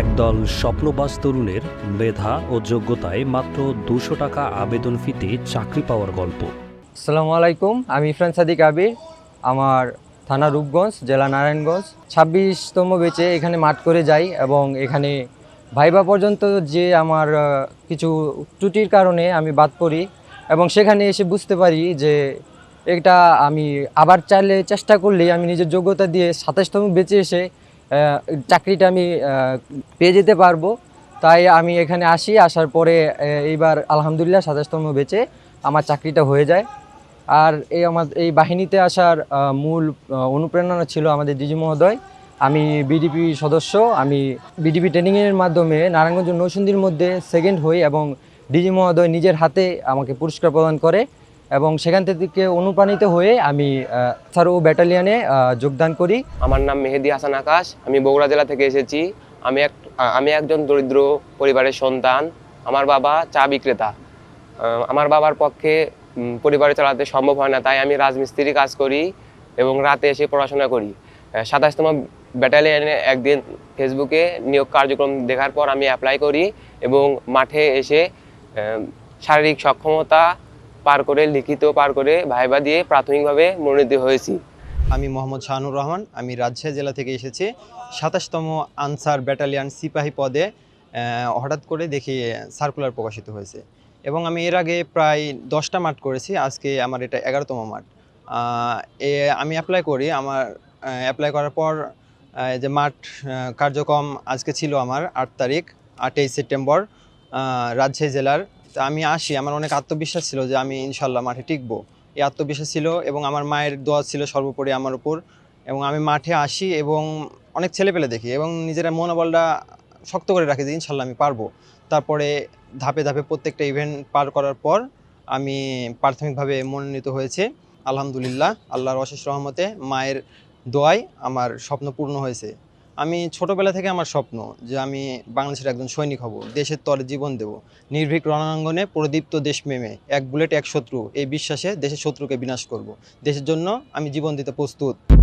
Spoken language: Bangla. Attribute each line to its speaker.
Speaker 1: একদল স্বপ্নবাজ তরুণের মেধা ও যোগ্যতায় মাত্র দুশো টাকা আবেদন ফিতে চাকরি পাওয়ার গল্প।
Speaker 2: আসসালামু আলাইকুম, আমি ইরফান সাদিক আবির, আমার থানা রূপগঞ্জ, জেলা নারায়ণগঞ্জ। ছাব্বিশতম বেচে এখানে মাঠ করে যাই এবং এখানে ভাইবা পর্যন্ত যে আমার কিছু ত্রুটির কারণে আমি বাদ পড়ি এবং সেখানে এসে বুঝতে পারি যে এটা আমি আবার চাইলে চেষ্টা করলেই আমি নিজের যোগ্যতা দিয়ে সাতাশতম বেঁচে এসে চাকরিটা আমি পেয়ে যেতে পারব। তাই আমি এখানে আসি, আসার পরে এইবার আলহামদুলিল্লাহ সাতাশতম বেঁচে আমার চাকরিটা হয়ে যায়। আর এই আমার, এই বাহিনীতে আসার মূল অনুপ্রেরণা ছিল আমাদের ডিজি মহোদয়। আমি বিডিপি সদস্য, আমি বিডিপি ট্রেনিংয়ের মাধ্যমে নারায়ণগঞ্জ নৌসুন্দির মধ্যে সেকেন্ড হই এবং ডিজি মহোদয় নিজের হাতে আমাকে পুরস্কার প্রদান করে। এবং সেখান থেকে অনুপ্রাণিত হয়ে আমি সারো ব্যাটালিয়নে যোগদান করি।
Speaker 3: আমার নাম মেহেদি হাসান আকাশ। আমি বগুড়া জেলা থেকে এসেছি। আমি এক, আমি একজন দরিদ্র পরিবারের সন্তান। আমার বাবা চা বিক্রেতা। আমার বাবার পক্ষে পরিবার চালাতে সম্ভব হয় না, তাই আমি রাজমিস্ত্রি কাজ করি এবং রাতে এসে পড়াশোনা করি। সাতাশতম ব্যাটালিয়নে একদিন ফেসবুকে নিয়োগ কার্যক্রম দেখার পর আমি অ্যাপ্লাই করি এবং মাঠে এসে শারীরিক সক্ষমতা পার করে, লিখিত পার করে ভাইবা দিয়ে প্রাথমিকভাবে মনোনীত হয়েছি।
Speaker 4: আমি মোহাম্মদ শাহানুর রহমান, আমি রাজশাহী জেলা থেকে এসেছি। সাতাশতম আনসার ব্যাটালিয়ান সিপাহী পদে হঠাৎ করে দেখি সার্কুলার প্রকাশিত হয়েছে। এবং আমি এর আগে প্রায় দশটা মাঠ করেছি, আজকে আমার এটা এগারোতম মাঠ। এ, আমি অ্যাপ্লাই করি, আমার অ্যাপ্লাই করার পর যে মাঠ কার্যক্রম আজকে ছিল আমার আট তারিখ, আটই সেপ্টেম্বর রাজশাহী জেলার আমি আসি, আমার অনেক আত্মবিশ্বাস ছিল যে আমি ইনশাল্লাহ মাঠে টিকবো। এই আত্মবিশ্বাস ছিল এবং আমার মায়ের দোয়া ছিল সর্বোপরি আমার উপর। এবং আমি মাঠে আসি এবং অনেক ছেলেপেলে দেখি এবং নিজেরা মনোবলটা শক্ত করে রাখি যে ইনশাল্লাহ আমি পারব। তারপরে ধাপে ধাপে প্রত্যেকটা ইভেন্ট পার করার পর আমি প্রাথমিকভাবে মনোনীত হয়েছে। আলহামদুলিল্লাহ, আল্লাহর অশেষ রহমতে মায়ের দোয়ায় আমার স্বপ্ন পূর্ণ হয়েছে। আমি ছোটোবেলা থেকে আমার স্বপ্ন যে আমি বাংলাদেশের একজন সৈনিক হব, দেশের তরে জীবন দেব। নির্ভীক রণাঙ্গনে প্রদীপ্ত দেশ মেমে, এক বুলেট, এক শত্রু। এই বিশ্বাসে দেশের শত্রুকে বিনাশ করব। দেশের জন্য আমি জীবন দিতে প্রস্তুত।